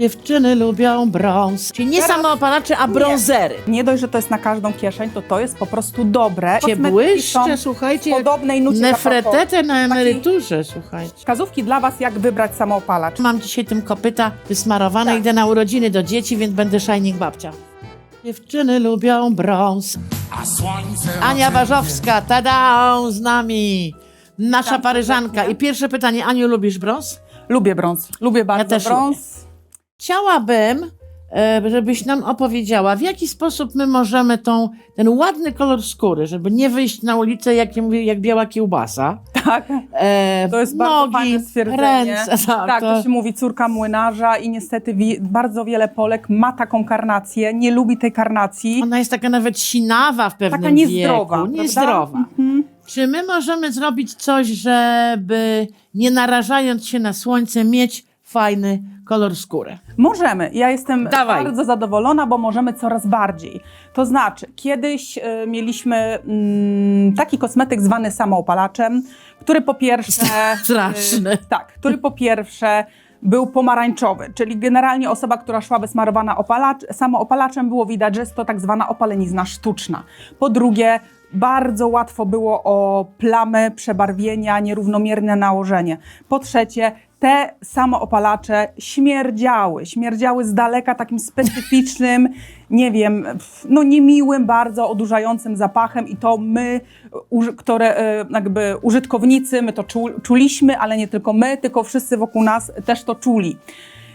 Dziewczyny lubią brąz. Czyli nie Teraz- samoopalacze, a brązery. Nie dość, że to jest na każdą kieszeń, to to jest po prostu dobre. Cię Kosmetyki błyszcze, są słuchajcie, podobnej nucie nefretete na emeryturze, słuchajcie. Wskazówki dla Was, jak wybrać samoopalacz. Mam dzisiaj tym kopyta wysmarowane, Tak. idę na urodziny do dzieci, więc będę shining babcia. Dziewczyny lubią brąz. A słońce Ania Warzowska, tada, z nami. Nasza Witam paryżanka. I pierwsze pytanie, Aniu, lubisz brąz? Lubię brąz. Lubię bardzo też brąz. Chciałabym, e, żebyś nam opowiedziała, w jaki sposób my możemy tą, ten ładny kolor skóry, żeby nie wyjść na ulicę, jak ja mówię, jak biała kiełbasa. Tak. E, To jest bardzo nogi, fajne stwierdzenie. ręce. Tak, Tak, to, się mówi córka młynarza i niestety wi- bardzo wiele Polek ma taką karnację, nie lubi tej karnacji. ona jest taka nawet sinawa w pewnym Taka niezdrowa. wieku. Niezdrowa. Mhm. Czy my możemy zrobić coś, żeby nie narażając się na słońce, mieć fajny kolor skóry? Możemy. Ja jestem Dawaj. bardzo zadowolona, bo możemy coraz bardziej. To znaczy, kiedyś y, mieliśmy mm, taki kosmetyk zwany samoopalaczem, który po pierwsze... Straszny. y, tak, który po pierwsze był pomarańczowy, czyli generalnie osoba, która szła wysmarowana opalacz, samoopalaczem, było widać, że jest to tak zwana opalenizna sztuczna. Po drugie, bardzo łatwo było o plamy, przebarwienia, nierównomierne nałożenie. Po trzecie, te samoopalacze śmierdziały. Śmierdziały z daleka takim specyficznym, nie wiem, no niemiłym, bardzo odurzającym zapachem i to my, które e, jakby użytkownicy, my to czu- czuliśmy, ale nie tylko my, tylko wszyscy wokół nas też to czuli.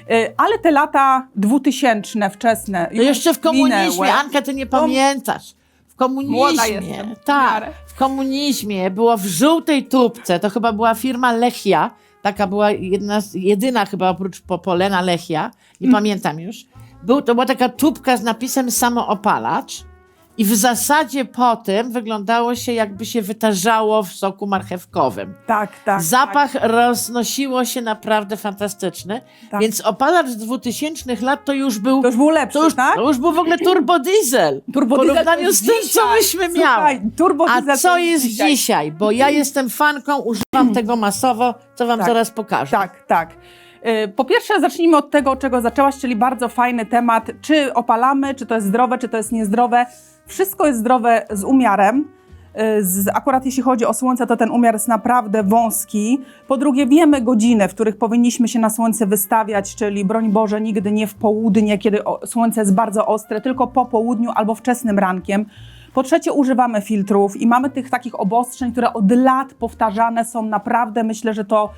E, Ale te lata dwutysięczne, wczesne. Jeszcze w komunizmie, minęły. Anka, ty nie pamiętasz. W komunizmie, tak, w komunizmie było w żółtej tubce, to chyba była firma Lechia, taka była jedna, z- jedyna chyba oprócz Popolena Lechia, nie Mm. pamiętam już. Był, to była taka tubka z napisem samoopalacz i w zasadzie po tym wyglądało się jakby się wytarzało w soku marchewkowym. Tak, tak. Zapach roznosiło się naprawdę fantastyczny, Tak. więc opalacz z 2000 lat to już był To już był lepszy, to już, tak? to już był w ogóle. Turbo w diesel to porównaniu jest z tym, co dzisiaj. myśmy miały. Turbo A co jest dzisiaj? Bo ja jestem fanką, używam tego masowo, co wam Tak. zaraz pokażę. Tak, tak. Y, Po pierwsze, zacznijmy od tego, czego zaczęłaś, czyli bardzo fajny temat, czy opalamy, czy to jest zdrowe, czy to jest niezdrowe. Wszystko jest zdrowe z umiarem. Y, Z, akurat jeśli chodzi o słońce, to ten umiar jest naprawdę wąski. Po drugie, wiemy godziny, w których powinniśmy się na słońce wystawiać, czyli broń Boże, nigdy nie w południe, kiedy słońce jest bardzo ostre, tylko po południu albo wczesnym rankiem. Po trzecie, używamy filtrów i mamy tych takich obostrzeń, które od lat powtarzane są. Naprawdę myślę, że to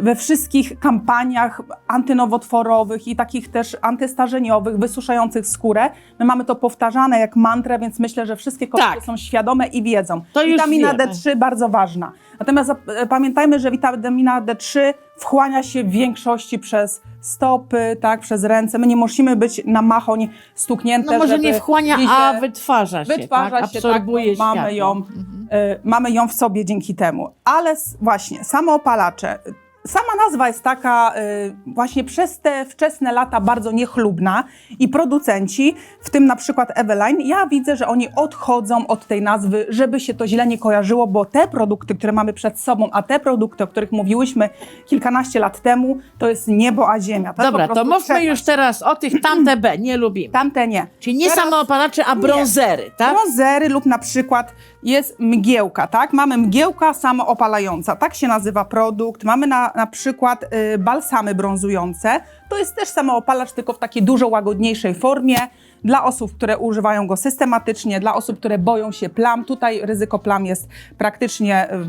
we wszystkich kampaniach antynowotworowych i takich też antystarzeniowych, wysuszających skórę. My mamy to powtarzane jak mantrę, więc myślę, że wszystkie kobiety Tak. są świadome i wiedzą. To już Witamina wiemy. D3 bardzo ważna. Natomiast zap- e, pamiętajmy, że witamina D3 wchłania się w większości przez stopy, tak, przez ręce. My nie musimy być na machoń stuknięte, No może żeby nie wchłania, gdzieś, a wytwarza się, wytwarza tak? się, absorbuje tak, bo mamy światło. ją, Mhm. y, mamy ją w sobie dzięki temu. Ale s- właśnie, samoopalacze. Sama nazwa jest taka y, właśnie przez te wczesne lata bardzo niechlubna i producenci, w tym na przykład Eveline, ja widzę, że oni odchodzą od tej nazwy, żeby się to źle nie kojarzyło, bo te produkty, które mamy przed sobą, a te produkty, o których mówiłyśmy kilkanaście lat temu, to jest niebo a ziemia. To Dobra, to mówmy przepaść. już teraz o tych tamte B, nie lubimy. Tamte nie. Czyli nie Teraz- samoopalacze, a Nie. brązery, tak? Bronzery lub na przykład jest mgiełka, tak? Mamy mgiełka samoopalająca, tak się nazywa produkt. Mamy na, na przykład y, balsamy brązujące. To jest też samoopalacz, tylko w takiej dużo łagodniejszej formie. Dla osób, które używają go systematycznie, dla osób, które boją się plam. Tutaj ryzyko plam jest praktycznie y,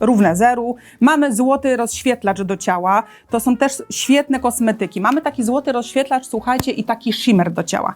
równe zeru. Mamy złoty rozświetlacz do ciała. To są też świetne kosmetyki. Mamy taki złoty rozświetlacz, słuchajcie, i taki shimmer do ciała.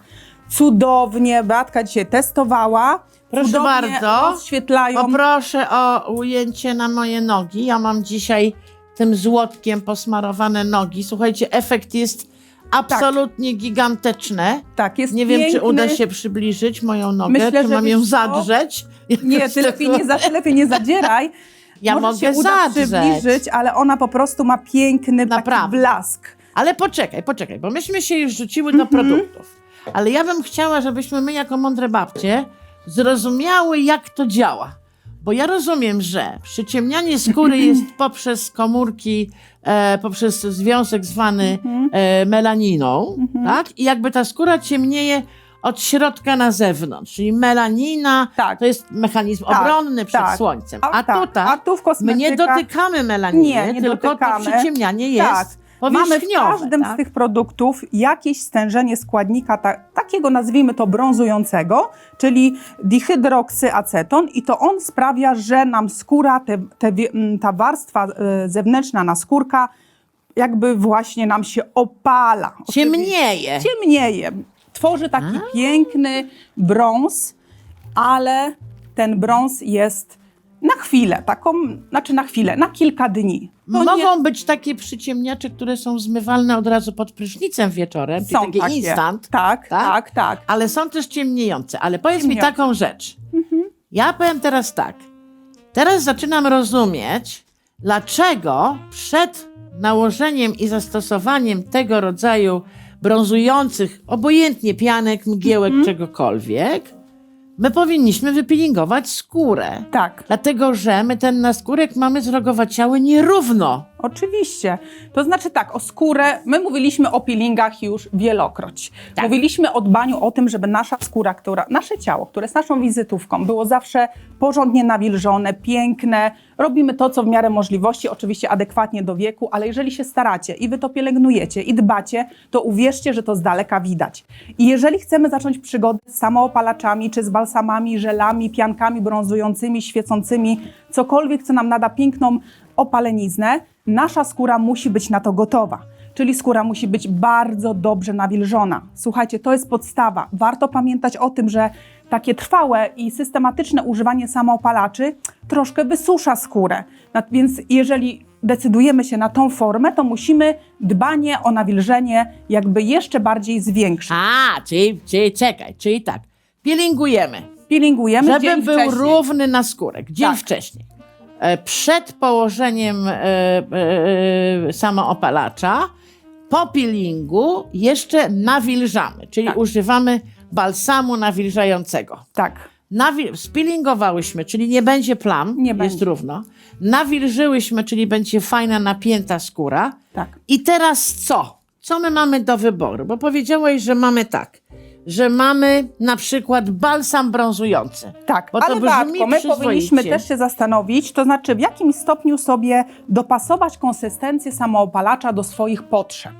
Cudownie, Beatka dzisiaj testowała. Proszę Cudownie bardzo. Rozświetlają. Poproszę o ujęcie na moje nogi. Ja mam dzisiaj tym złotkiem posmarowane nogi. Słuchajcie, efekt jest absolutnie gigantyczny. tak, jest Nie wiem, czy piękny. uda się przybliżyć moją nogę, Myślę, czy że mam ją wiesz co? zadrzeć. Nie, ty lepiej nie, za, ty lepiej nie zadzieraj. Ja Może mogę się uda zadrzeć. przybliżyć, ale ona po prostu ma piękny taki Naprawdę. blask. Ale poczekaj, poczekaj, bo myśmy się już rzuciły Mhm. do produktów. Ale ja bym chciała, żebyśmy my jako mądre babcie zrozumiały, jak to działa. Bo ja rozumiem, że przyciemnianie skóry jest poprzez komórki, e, poprzez związek zwany Mhm. e, melaniną, tak? I jakby ta skóra ciemnieje od środka na zewnątrz, czyli melanina Tak. to jest mechanizm Tak, obronny przed tak. słońcem. A, tak, tutaj a tu w my kosmetykach nie dotykamy melaniny, Nie, nie tylko dotykamy. to przyciemnianie jest Tak. Mamy w każdym tak? z tych produktów jakieś stężenie składnika ta, takiego, nazwijmy to brązującego, czyli dihydroksyaceton i to on sprawia, że nam skóra, te, te, ta warstwa e, zewnętrzna naskórka jakby właśnie nam się opala. Ciemnieje. Ciemnieje. Tworzy taki piękny brąz, ale ten brąz jest na chwilę, taką, znaczy na chwilę, na kilka dni. To Mogą być takie przyciemniacze, które są zmywalne od razu pod prysznicem wieczorem, czyli są takie instant, Tak, tak? tak, tak. ale są też ciemniejące. Ale powiedz mi Ciemniejące. Mhm. taką rzecz. Ja powiem teraz tak. Teraz zaczynam rozumieć, dlaczego przed nałożeniem i zastosowaniem tego rodzaju brązujących, obojętnie pianek, mgiełek, Mhm. czegokolwiek, my powinniśmy wypilingować skórę. Tak, Dlatego, że my ten naskórek mamy zrogowaciały nierówno. oczywiście. To znaczy tak, o skórę, my mówiliśmy o peelingach już wielokroć. Tak. Mówiliśmy o dbaniu o tym, żeby nasza skóra, która, nasze ciało, które jest naszą wizytówką, było zawsze porządnie nawilżone, piękne. Robimy to, co w miarę możliwości, oczywiście adekwatnie do wieku, ale jeżeli się staracie i wy to pielęgnujecie i dbacie, to uwierzcie, że to z daleka widać. I jeżeli chcemy zacząć przygodę z samoopalaczami, czy z balsamami, żelami, piankami brązującymi, świecącymi, cokolwiek, co nam nada piękną opaleniznę, nasza skóra musi być na to gotowa. Czyli skóra musi być bardzo dobrze nawilżona. Słuchajcie, to jest podstawa. Warto pamiętać o tym, że takie trwałe i systematyczne używanie samoopalaczy troszkę wysusza skórę. Na- Więc jeżeli decydujemy się na tą formę, to musimy dbanie o nawilżenie jakby jeszcze bardziej zwiększyć. A, czyli, czyli czekaj, czyli tak. Peelingujemy, Peelingujemy żeby dzień był wcześniej. równy naskórek dzień Tak. wcześniej. E, Przed położeniem e, e, e, samoopalacza, po peelingu jeszcze nawilżamy, czyli Tak. używamy balsamu nawilżającego. Tak. Nawil- spilingowałyśmy, czyli nie będzie plam, Nie jest będzie. równo. Nawilżyłyśmy, czyli będzie fajna, napięta skóra. Tak. I teraz co? Co my mamy do wyboru? Bo powiedziałeś, że mamy tak, że mamy na przykład balsam brązujący. Tak, Bo to ale brzmi Beatko, my przyzwoicie. powinniśmy też się zastanowić, to znaczy w jakim stopniu sobie dopasować konsystencję samoopalacza do swoich potrzeb.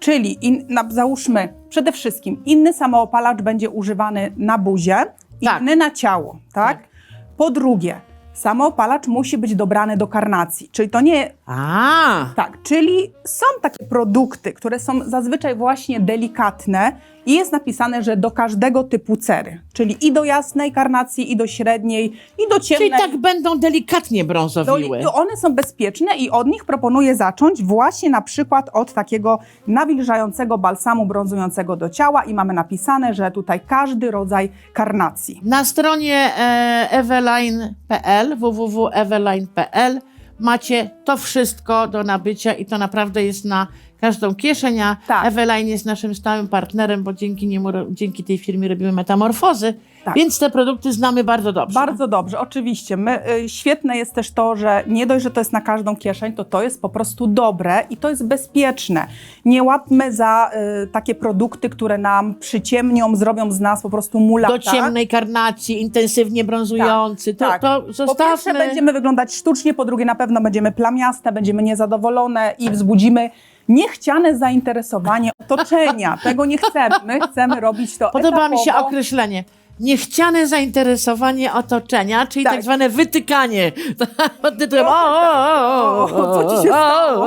Czyli in, na, załóżmy przede wszystkim inny samoopalacz będzie używany na buzie, Tak. inny na ciało, tak? Tak. Po drugie, samoopalacz musi być dobrany do karnacji, czyli to nie A, tak, czyli są takie produkty, które są zazwyczaj właśnie delikatne i jest napisane, że do każdego typu cery, czyli i do jasnej karnacji, i do średniej, i do ciemnej. czyli tak będą delikatnie Do, brązowiły. to one są bezpieczne i od nich proponuję zacząć właśnie na przykład od takiego nawilżającego balsamu brązującego do ciała i mamy napisane, że tutaj każdy rodzaj karnacji. Na stronie e, eveline.pl, www.eveline.pl macie to wszystko do nabycia i to naprawdę jest na każdą kieszeń, a Tak. Eveline jest naszym stałym partnerem, bo dzięki niemu, ro- dzięki tej firmie robimy metamorfozy, Tak. więc te produkty znamy bardzo dobrze. Bardzo dobrze, oczywiście. My, y, świetne jest też to, że nie dość, że to jest na każdą kieszeń, to to jest po prostu dobre i to jest bezpieczne. Nie łapmy za y, takie produkty, które nam przyciemnią, zrobią z nas po prostu mulata. Do ciemnej karnacji, intensywnie brązujący, to, Tak. to Po zostawmy. pierwsze będziemy wyglądać sztucznie, po drugie na pewno będziemy plamiaste, będziemy niezadowolone i wzbudzimy niechciane zainteresowanie otoczenia. Tego nie chcemy. My chcemy robić to Podoba mi się etapowo. określenie. Niechciane zainteresowanie otoczenia, czyli tak, Tak. zwane wytykanie. Pod tytułem Trochę o, o, o, tak. O, co ci się stało?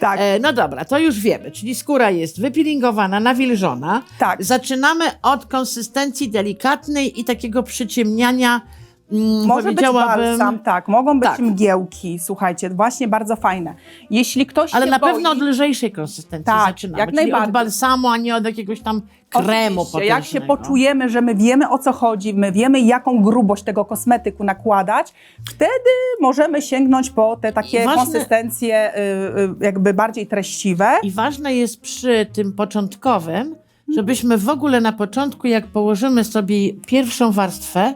Tak, E, no dobra, to już wiemy, czyli skóra jest wypilingowana, nawilżona. tak. Zaczynamy od konsystencji delikatnej i takiego przyciemniania, mm, Może być powiedziałabym, balsam, tak, mogą być Tak. mgiełki, słuchajcie, właśnie bardzo fajne. Jeśli ktoś ale się na boi, pewno od lżejszej konsystencji Tak, zaczynamy, jak czyli od najbardziej. balsamu, a nie od jakiegoś tam kremu Oczywiście, jak się poczujemy, że my wiemy o co chodzi, my wiemy jaką grubość tego kosmetyku nakładać, wtedy możemy sięgnąć po te takie I ważne- konsystencje y, y, jakby bardziej treściwe. I ważne jest przy tym początkowym, żebyśmy w ogóle na początku, jak położymy sobie pierwszą warstwę,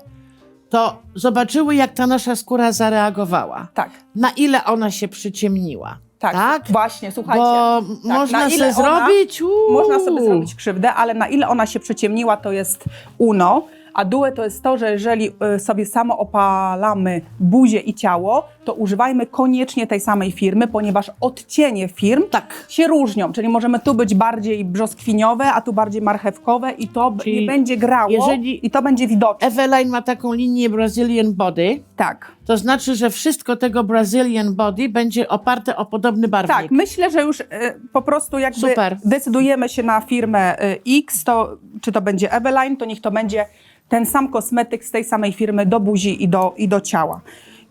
to zobaczyły, jak ta nasza skóra zareagowała. Tak, Na ile ona się przyciemniła. tak, Tak? właśnie, słuchajcie. Bo tak, można na ile sobie ona- zrobić. Uuu. Można sobie zrobić krzywdę, ale na ile ona się przyciemniła, to jest uno. A due to jest to, że jeżeli y, sobie samo opalamy buzię i ciało, to używajmy koniecznie tej samej firmy, ponieważ odcienie firm Tak. się różnią, czyli możemy tu być bardziej brzoskwiniowe, a tu bardziej marchewkowe i to Czyli nie będzie grało jeżeli- i to będzie widoczne. Eveline ma taką linię Brazilian Body. tak. To znaczy, że wszystko tego Brazilian Body będzie oparte o podobny barwnik. Tak, myślę, że już y, po prostu jakby Super. decydujemy się na firmę y, X, to czy to będzie Eveline, to niech to będzie ten sam kosmetyk z tej samej firmy do buzi i do, i do ciała.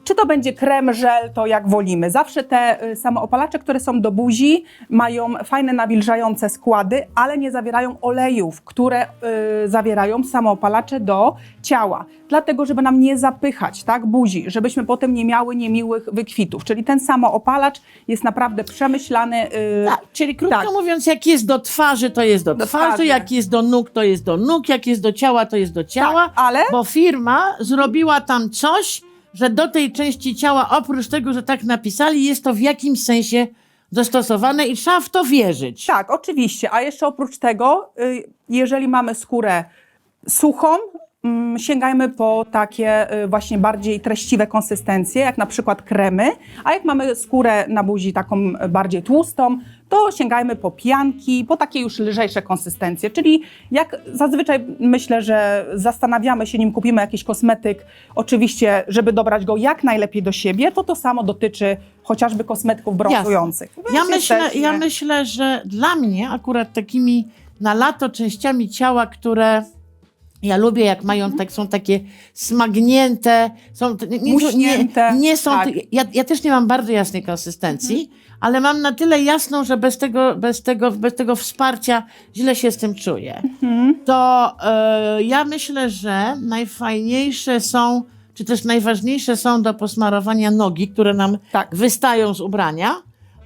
Czy to będzie krem, żel, to jak wolimy. Zawsze te y, samoopalacze, które są do buzi, mają fajne nawilżające składy, ale nie zawierają olejów, które y, zawierają samoopalacze do ciała. Dlatego, żeby nam nie zapychać tak, buzi, żebyśmy potem nie miały niemiłych wykwitów. Czyli ten samoopalacz jest naprawdę przemyślany. y, Tak, czyli krótko Tak. mówiąc, jak jest do twarzy, to jest do, Do twarzy, twarzy. jak jest do nóg, to jest do nóg, jak jest do ciała, to jest do ciała. Tak, ale- Bo firma zrobiła tam coś, że do tej części ciała, oprócz tego, że tak napisali, jest to w jakimś sensie dostosowane i trzeba w to wierzyć. Tak, oczywiście. A jeszcze oprócz tego, y, jeżeli mamy skórę suchą, sięgajmy po takie y, właśnie bardziej treściwe konsystencje, jak na przykład kremy, a jak mamy skórę na buzi taką bardziej tłustą, to sięgajmy po pianki, po takie już lżejsze konsystencje. Czyli jak zazwyczaj myślę, że zastanawiamy się, nim kupimy jakiś kosmetyk, oczywiście, żeby dobrać go jak najlepiej do siebie, to to samo dotyczy chociażby kosmetyków brązujących. Ja myślę, jesteśmy- ja myślę, że dla mnie akurat takimi na lato częściami ciała, które ja lubię, jak mają, tak, są takie smagnięte, są nie, nie, nie, są. tak. Ja, ja też nie mam bardzo jasnej konsystencji, ale mam na tyle jasną, że bez tego, bez tego, bez tego wsparcia źle się z tym czuję. To e, ja myślę, że najfajniejsze są, czy też najważniejsze są do posmarowania nogi, które nam Tak. wystają z ubrania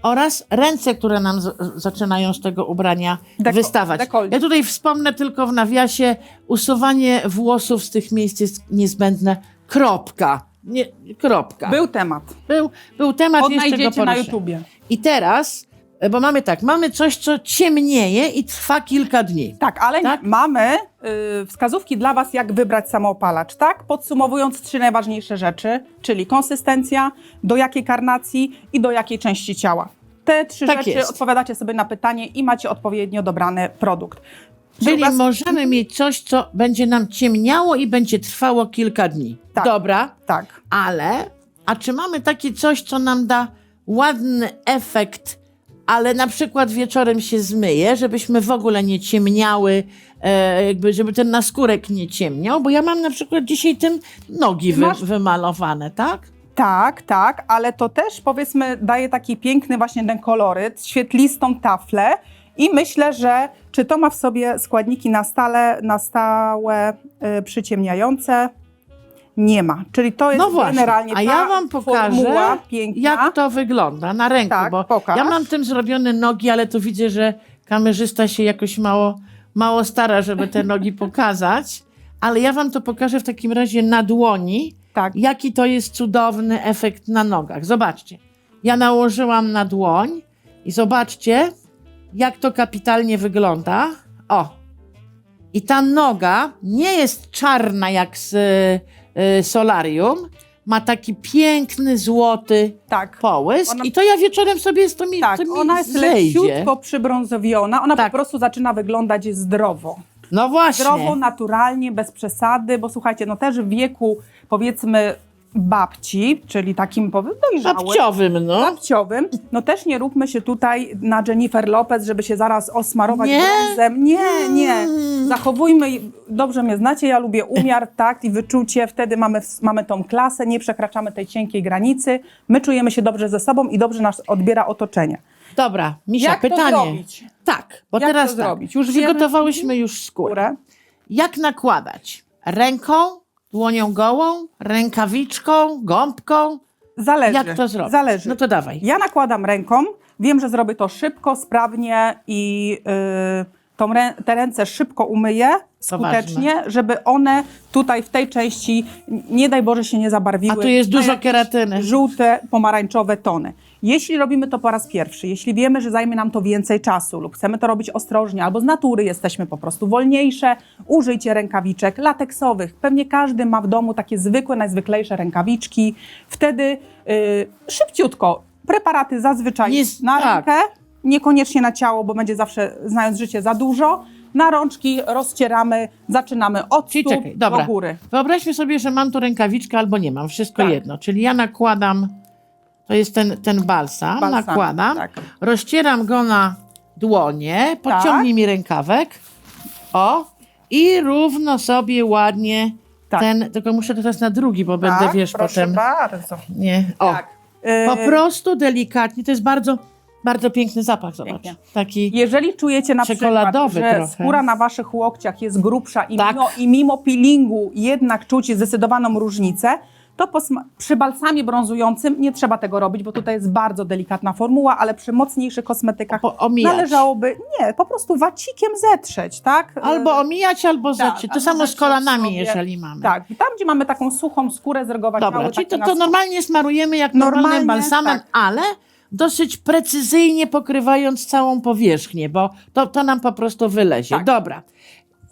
oraz ręce, które nam z, zaczynają z tego ubrania Deko- wystawać. Ja tutaj wspomnę tylko w nawiasie, usuwanie włosów z tych miejsc jest niezbędne. Kropka. Nie, kropka. Był temat. był, był temat jeszcze go Odnajdziecie na. YouTubie. I teraz, e, bo mamy tak, mamy coś, co ciemnieje i trwa kilka dni. Tak, ale Tak? mamy y, wskazówki dla Was, jak wybrać samoopalacz, tak? Podsumowując trzy najważniejsze rzeczy, czyli konsystencja, do jakiej karnacji i do jakiej części ciała. Te trzy Tak rzeczy jest. odpowiadacie sobie na pytanie i macie odpowiednio dobrany produkt. Czyli możemy mieć coś, co będzie nam ciemniało i będzie trwało kilka dni. Tak. Dobra, Tak. ale a czy mamy takie coś, co nam da ładny efekt, ale na przykład wieczorem się zmyje, żebyśmy w ogóle nie ciemniały, e, jakby żeby ten naskórek nie ciemniał, bo ja mam na przykład dzisiaj tym nogi wy, Masz- wymalowane, tak? Tak, tak, ale to też powiedzmy daje taki piękny właśnie ten koloryt, świetlistą taflę i myślę, że czy to ma w sobie składniki na stale, na stałe y, przyciemniające? Nie ma. Czyli to jest No właśnie, generalnie a ta ja wam pokażę, piękna. jak to wygląda na ręku, Tak, bo pokaż. ja mam tym zrobione nogi, ale tu widzę, że kamerzysta się jakoś mało, mało stara, żeby te nogi pokazać, ale ja wam to pokażę w takim razie na dłoni, Tak. jaki to jest cudowny efekt na nogach. Zobaczcie, ja nałożyłam na dłoń i zobaczcie, jak to kapitalnie wygląda. O, i ta noga nie jest czarna jak z y, solarium, ma taki piękny, złoty Tak. połysk Ona- i to ja wieczorem sobie z to mi, Tak, to mi ona jest zejdzie. leciutko przybrązowiona, ona Tak. po prostu zaczyna wyglądać zdrowo. No właśnie. Zdrowo, naturalnie, bez przesady, bo słuchajcie, no też w wieku powiedzmy babci, czyli takim dojrzałym, Babciowym, no. babciowym, no też nie róbmy się tutaj na Jennifer Lopez, żeby się zaraz osmarować Nie? brązem. Nie, nie. Mm. Zachowujmy, dobrze mnie znacie, ja lubię umiar, tak, i wyczucie, wtedy mamy, mamy tą klasę, nie przekraczamy tej cienkiej granicy, my czujemy się dobrze ze sobą i dobrze nas odbiera otoczenie. Dobra, Misia, Jak to pytanie. zrobić? Tak, bo Jak teraz to tak. zrobić? Już? Przygotowałyśmy już skórę. Górę. Jak nakładać? Ręką, dłonią gołą, rękawiczką, gąbką? Zależy. Jak to zrobić? Zależy. No to dawaj. Ja nakładam ręką, wiem, że zrobię to szybko, sprawnie i yy, tą rę, te ręce szybko umyję skutecznie, żeby one tutaj w tej części, nie daj Boże, się nie zabarwiły. A tu jest dużo keratyny. Żółte, pomarańczowe tony. Jeśli robimy to po raz pierwszy, jeśli wiemy, że zajmie nam to więcej czasu lub chcemy to robić ostrożnie, albo z natury jesteśmy po prostu wolniejsze, użyjcie rękawiczek lateksowych. Pewnie każdy ma w domu takie zwykłe, najzwyklejsze rękawiczki. Wtedy yy, szybciutko preparaty zazwyczaj Nie- na tak. Niekoniecznie na ciało, bo będzie zawsze, znając życie, za dużo. Na rączki rozcieramy, zaczynamy od Czyli stóp czekaj, dobra. do góry. Wyobraźmy sobie, że mam tu rękawiczkę albo nie mam, wszystko Tak. jedno. Czyli ja nakładam, to jest ten, ten balsam, Balsam, nakładam, tak. rozcieram go na dłonie, podciągnij mi rękawek, o, i równo sobie ładnie Tak. ten, tylko muszę to teraz na drugi, bo będę, wiesz, proszę potem, bardzo. nie, o, Tak. po Yy, prostu delikatnie, to jest bardzo, bardzo piękny zapach, zobacz, Pięknie. taki, Jeżeli czujecie na Czekoladowy przykład, że trochę. skóra na waszych łokciach jest grubsza i, Tak. mimo, i mimo peelingu jednak czuć zdecydowaną różnicę, to przy balsamie brązującym nie trzeba tego robić, bo tutaj jest bardzo delikatna formuła, ale przy mocniejszych kosmetykach Po- należałoby, nie, po prostu wacikiem zetrzeć, tak? albo omijać, albo Tak, to albo samo z kolanami, sobie. jeżeli mamy. Tak, i tam gdzie mamy taką suchą skórę zregowaciałą. Dobra, czyli to, to normalnie smarujemy jak normalnym Normalnie, balsamem, tak. ale dosyć precyzyjnie pokrywając całą powierzchnię, bo to, to nam po prostu wylezie. Tak. Dobra.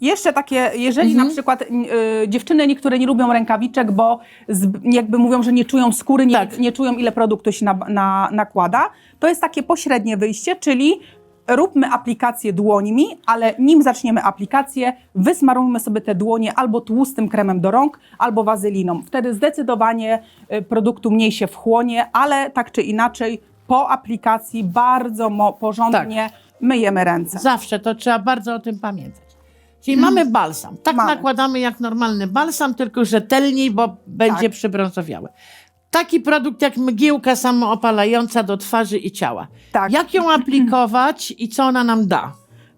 Jeszcze takie, jeżeli Mhm. na przykład y, dziewczyny niektóre nie lubią rękawiczek, bo z, jakby mówią, że nie czują skóry, nie, Tak. nie czują ile produktu się na, na, nakłada, to jest takie pośrednie wyjście, czyli róbmy aplikację dłońmi, ale nim zaczniemy aplikację, wysmarujmy sobie te dłonie albo tłustym kremem do rąk, albo wazyliną. Wtedy zdecydowanie y, produktu mniej się wchłonie, ale tak czy inaczej po aplikacji bardzo mo- porządnie myjemy ręce. Zawsze to trzeba bardzo o tym pamiętać. Czyli mamy balsam. Tak Mhm. Mamy. nakładamy jak normalny balsam, tylko rzetelniej, bo będzie Tak. przybrązowiały. Taki produkt jak mgiełka samoopalająca do twarzy i ciała. Tak. Jak ją aplikować i co ona nam da?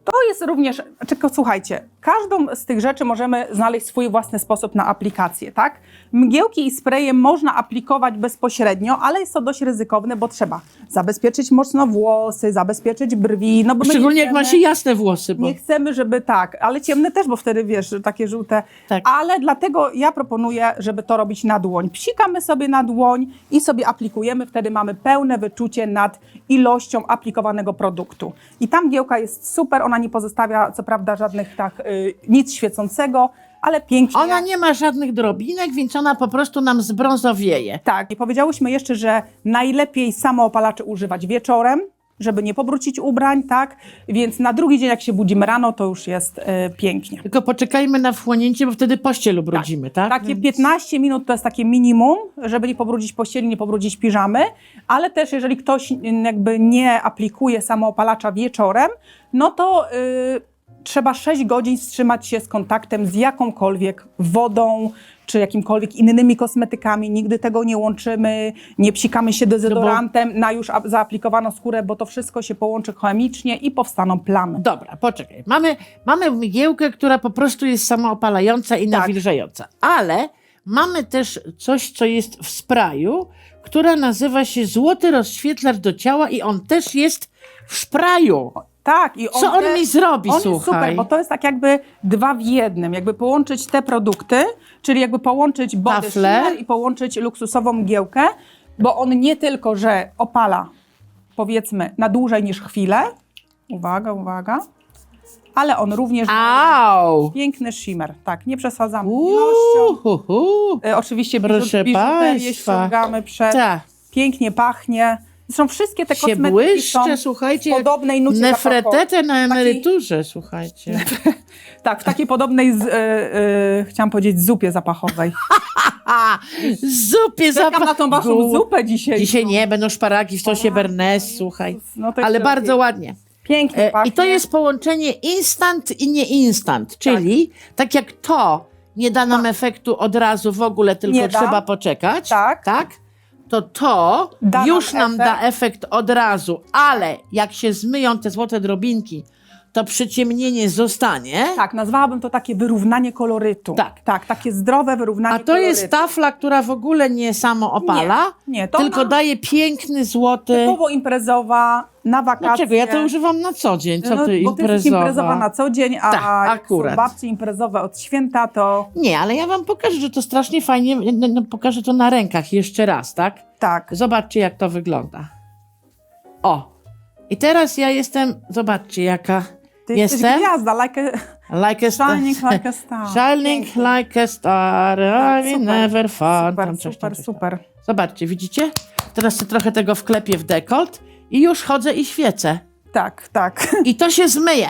To jest również, tylko słuchajcie, każdą z tych rzeczy możemy znaleźć swój własny sposób na aplikację, tak? Mgiełki i spreje można aplikować bezpośrednio, ale jest to dość ryzykowne, bo trzeba zabezpieczyć mocno włosy, zabezpieczyć brwi, no bo Szczególnie nie jak ma chcemy- się jasne włosy. Bo... nie chcemy, żeby tak, ale ciemne też, bo wtedy wiesz, takie żółte. Tak. Ale dlatego ja proponuję, żeby to robić na dłoń. Psikamy sobie na dłoń i sobie aplikujemy, wtedy mamy pełne wyczucie nad ilością aplikowanego produktu. I ta mgiełka jest super, ona nie pozostawia co prawda żadnych tak, y, nic świecącego, ale pięknie. Ona nie ma żadnych drobinek, więc ona po prostu nam zbrązowieje. Tak, i powiedziałyśmy jeszcze, że najlepiej samoopalaczy używać wieczorem, żeby nie pobrucić ubrań, tak? Więc na drugi dzień, jak się budzimy rano, to już jest y, pięknie. Tylko poczekajmy na wchłonięcie, bo wtedy pościel ubrudzimy, tak? Takie 15 minut to jest takie minimum, żeby nie pobrudzić pościeli, nie pobrudzić piżamy, ale też jeżeli ktoś y, jakby nie aplikuje samoopalacza wieczorem, no to y, trzeba 6 godzin wstrzymać się z kontaktem z jakąkolwiek wodą, czy jakimkolwiek innymi kosmetykami. Nigdy tego nie łączymy, nie psikamy się dezodorantem na już ap- zaaplikowaną skórę, bo to wszystko się połączy chemicznie i powstaną plamy. Dobra, poczekaj. Mamy, mamy mgiełkę, która po prostu jest samoopalająca i Tak. nawilżająca, ale mamy też coś, co jest w spraju, która nazywa się złoty rozświetlacz do ciała i on też jest w spraju. Tak, i Co on te- mi zrobi, On słuchaj? jest super, bo to jest tak jakby dwa w jednym. Jakby połączyć te produkty, czyli jakby połączyć body i połączyć luksusową mgiełkę, bo on nie tylko, że opala powiedzmy na dłużej niż chwilę. Uwaga, uwaga. Ale on również Au! piękny shimmer. Tak, nie przesadzamy ilością. Uhuhu. E, oczywiście Proszę biżuterię państwa. ściągamy przed. Tak, Pięknie pachnie. Zresztą wszystkie te się kosmetyki błyszcze, są słuchajcie, w podobnej nucie zapachowej. nefretetę na emeryturze, słuchajcie. Tak, w takiej podobnej, z, y, y, chciałam powiedzieć, zupie zapachowej. A, zupie Czekam na tą waszą Gu- zupę dzisiaj. Dzisiaj nie, będą szparagi w sosie bernes, słuchaj. No to Ale jeszcze bardzo lepiej. ładnie. Pięknie E, pachnie. I to jest połączenie instant i nie instant, czyli tak, jak to nie da nam efektu od razu w ogóle, tylko Nie da. trzeba poczekać, Tak. tak? To to Da już nam nam da efekt od razu, ale jak się zmyją te złote drobinki, to przyciemnienie zostanie. Tak, nazwałabym to takie wyrównanie kolorytu. Tak. Tak, takie zdrowe wyrównanie A to kolorytu. jest tafla, która w ogóle nie samo opala, Nie, nie, to tylko ona- daje piękny złoty. Typowo imprezowa, na wakacje. Dlaczego? Ja to używam na co dzień. Co no, ty bo ty jesteś imprezowa? imprezowa na co dzień, a Tak, jak akurat. są babci imprezowe od święta, to Nie, ale ja wam pokażę, że to strasznie fajnie. No, no, pokażę to na rękach jeszcze raz, tak? tak. Zobaczcie, jak to wygląda. O! I teraz ja jestem. Zobaczcie, jaka. Ty Jestem? jesteś gwiazda, like a, Like a star. shining like a star. Shining Pięknie. like a star, Tak, I super. never found. Super, Tam coś, super, tam super. Zobaczcie, widzicie? Teraz sobie trochę tego wklepię w dekolt i już chodzę i świecę. Tak, tak. I to się zmyje.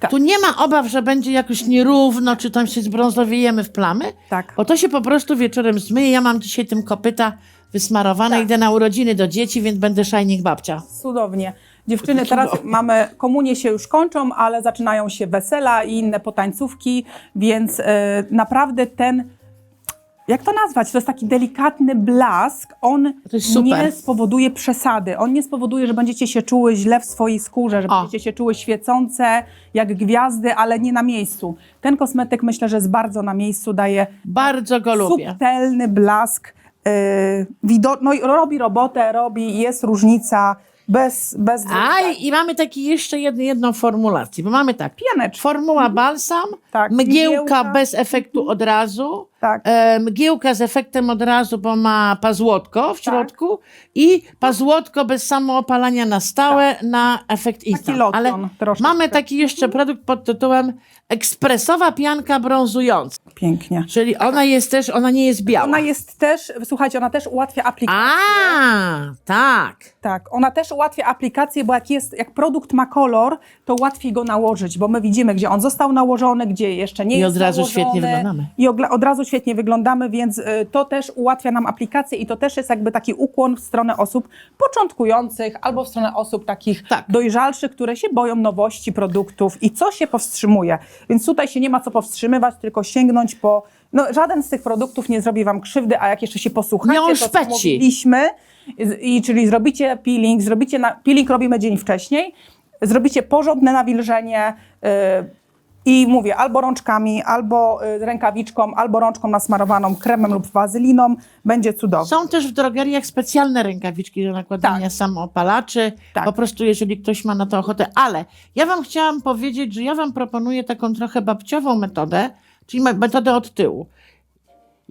Tak. Tu nie ma obaw, że będzie jakoś nierówno, czy tam się zbrązowiejemy w plamy, Tak. bo to się po prostu wieczorem zmyje. Ja mam dzisiaj tym kopyta wysmarowane, Tak. idę na urodziny do dzieci, więc będę shining babcia. Cudownie. Dziewczyny, teraz mamy, komunie się już kończą, ale zaczynają się wesela i inne potańcówki, więc e, naprawdę ten, jak to nazwać, to jest taki delikatny blask, on To jest super. nie spowoduje przesady, on nie spowoduje, że będziecie się czuły źle w swojej skórze, że O. będziecie się czuły świecące jak gwiazdy, ale nie na miejscu. Ten kosmetyk myślę, że jest bardzo na miejscu, daje Bardzo go lubię. subtelny blask, yy, wido- no i robi robotę, robi, jest różnica, bez, bez A i mamy taki jeszcze jed, jedną formulację, bo mamy tak. pianeczki. Formuła balsam, Tak, mgiełka mgiełka. bez efektu od razu, Tak. e, mgiełka z efektem od razu, bo ma pazłotko w Tak. środku i pazłotko bez samoopalania na stałe na efekt instant. lotion Ale mamy taki jeszcze produkt pod tytułem ekspresowa pianka brązująca, Pięknie. czyli ona jest też, ona nie jest biała. Ona jest też, słuchajcie, ona też ułatwia aplikację. A, tak. Tak, ona też ułatwia aplikację, bo jak jest, jak produkt ma kolor, to łatwiej go nałożyć, bo my widzimy, gdzie on został nałożony, gdzie jeszcze nie I jest od razu nałożony. świetnie wyglądamy. I ogla- od razu świetnie wyglądamy, więc y, to też ułatwia nam aplikację i to też jest jakby taki ukłon w stronę osób początkujących albo w stronę osób takich Tak. dojrzalszych, które się boją nowości produktów i co się powstrzymuje. Więc tutaj się nie ma co powstrzymywać, tylko sięgnąć po... No, żaden z tych produktów nie zrobi wam krzywdy, a jak jeszcze się posłuchacie, Nie to co mówiliśmy, i, czyli zrobicie peeling, zrobicie na, peeling robimy dzień wcześniej, zrobicie porządne nawilżenie y, i mówię albo rączkami, albo y, rękawiczką, albo rączką nasmarowaną kremem lub wazyliną, będzie cudownie. Są też w drogeriach specjalne rękawiczki do nakładania Tak. samoopalaczy. Tak. Po prostu, jeżeli ktoś ma na to ochotę. Ale ja Wam chciałam powiedzieć, że ja Wam proponuję taką trochę babciową metodę, czyli me- metodę od tyłu.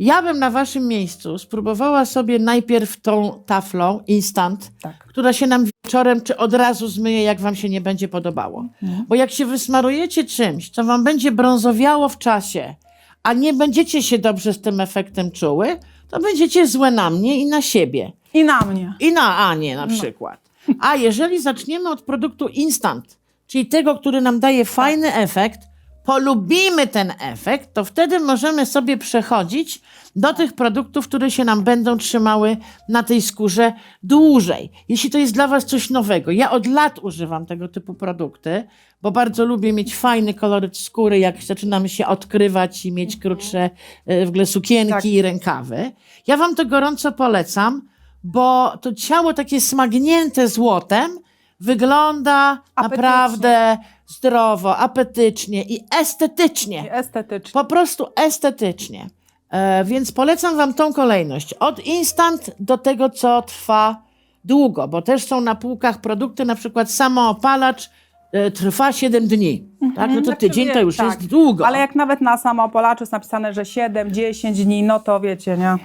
Ja bym na Waszym miejscu spróbowała sobie najpierw tą taflą instant, Tak. która się nam wieczorem czy od razu zmyje, jak Wam się nie będzie podobało. Mhm. Bo jak się wysmarujecie czymś, co Wam będzie brązowiało w czasie, a nie będziecie się dobrze z tym efektem czuły, to będziecie złe na mnie i na siebie. I na mnie. I na Anię na przykład. A jeżeli zaczniemy od produktu instant, czyli tego, który nam daje fajny efekt, polubimy ten efekt, to wtedy możemy sobie przechodzić do tych produktów, które się nam będą trzymały na tej skórze dłużej. Jeśli to jest dla Was coś nowego, ja od lat używam tego typu produkty, bo bardzo lubię mieć fajny koloryt skóry, jak zaczynamy się odkrywać i mieć krótsze e, w ogóle sukienki Tak. i rękawy. Ja Wam to gorąco polecam, bo to ciało takie smagnięte złotem wygląda Apetycznie. naprawdę zdrowo, apetycznie i estetycznie. I estetycznie. Po prostu estetycznie. E, więc polecam Wam tą kolejność. Od instant do tego, co trwa długo, bo też są na półkach produkty, na przykład samoopalacz e, trwa 7 dni. Tak? No to Znaczy, tydzień to wie- już tak. jest długo. Ale jak nawet na samoopalaczu jest napisane, że 7-10 dni, no to wiecie, nie?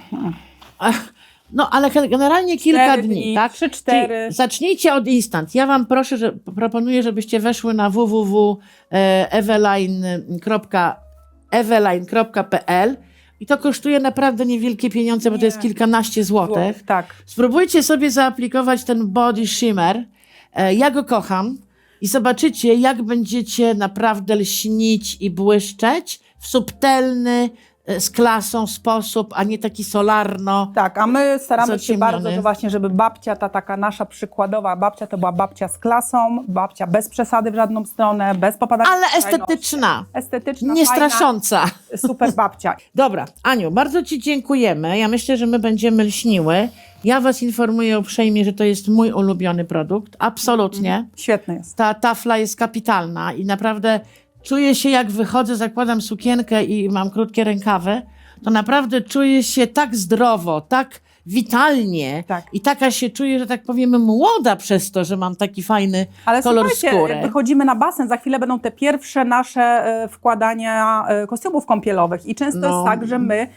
Ach, No, ale gen- generalnie kilka dni, dni, tak? trzy, cztery. Czyli Zacznijcie od instant. Ja wam proszę, że proponuję, żebyście weszły na www.eveline.pl i to kosztuje naprawdę niewielkie pieniądze, bo to jest Nie. kilkanaście złotych. Tak. Spróbujcie sobie zaaplikować ten body shimmer. E, Ja go kocham i zobaczycie, jak będziecie naprawdę lśnić i błyszczeć w subtelny, z klasą sposób, a nie taki solarno. Tak, a my staramy się Zaciemniony. bardzo, że właśnie, żeby babcia, ta taka nasza przykładowa babcia, to była babcia z klasą, babcia bez przesady w żadną stronę, bez popadania Ale w skrajności. estetyczna, Estetyczna, nie fajna, strasząca. super babcia. Dobra, Aniu, bardzo Ci dziękujemy. Ja myślę, że my będziemy lśniły. Ja Was informuję uprzejmie, że to jest mój ulubiony produkt. Absolutnie. Świetny jest. Ta tafla jest kapitalna i naprawdę czuję się, jak wychodzę, zakładam sukienkę i mam krótkie rękawy, to naprawdę czuję się tak zdrowo, tak witalnie Tak. i taka się czuję, że tak powiem, młoda przez to, że mam taki fajny Ale kolor słuchajcie, skóry. wychodzimy na basen, za chwilę będą te pierwsze nasze e, wkładania e, kostiumów kąpielowych i często No. jest tak, że my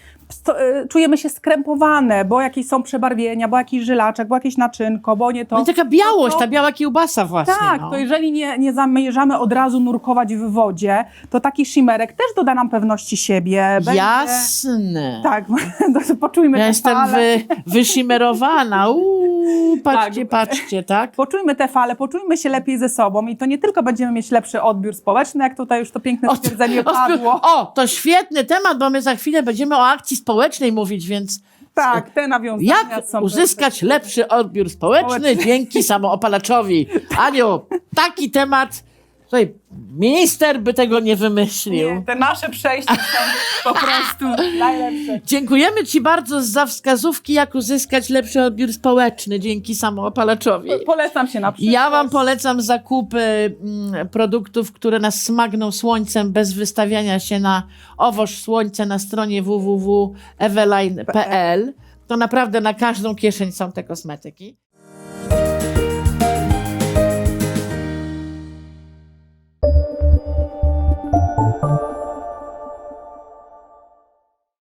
czujemy się skrępowane, bo jakieś są przebarwienia, bo jakiś żylaczek, bo jakieś naczynko, bo nie to. No i taka białość, to- ta biała kiełbasa właśnie. Tak, no. to jeżeli nie, nie zamierzamy od razu nurkować w wodzie, to taki shimerek też doda nam pewności siebie. będzie- Jasne. Tak, to poczujmy Ja te jestem fale. wy, wyszimerowana. Uuu, patrzcie, Tak. patrzcie, tak? Poczujmy te fale, poczujmy się lepiej ze sobą i to nie tylko będziemy mieć lepszy odbiór społeczny, jak tutaj już to piękne stwierdzenie o, padło. O, to świetny temat, bo my za chwilę będziemy o akcji społecznej mówić, więc Tak, te nawiązania jak są uzyskać lepszy odbiór społeczny Społeczny. dzięki samoopalaczowi? Aniu, taki temat, tutaj minister by tego nie wymyślił. Nie, te nasze przejścia są po prostu najlepsze. Dziękujemy Ci bardzo za wskazówki, jak uzyskać lepszy odbiór społeczny dzięki samoopalaczowi. Polecam się na przyszłość. Ja Wam polecam zakupy mm, produktów, które nas smagną słońcem bez wystawiania się na owoż słońce na stronie www.eveline.pl. To naprawdę na każdą kieszeń są te kosmetyki.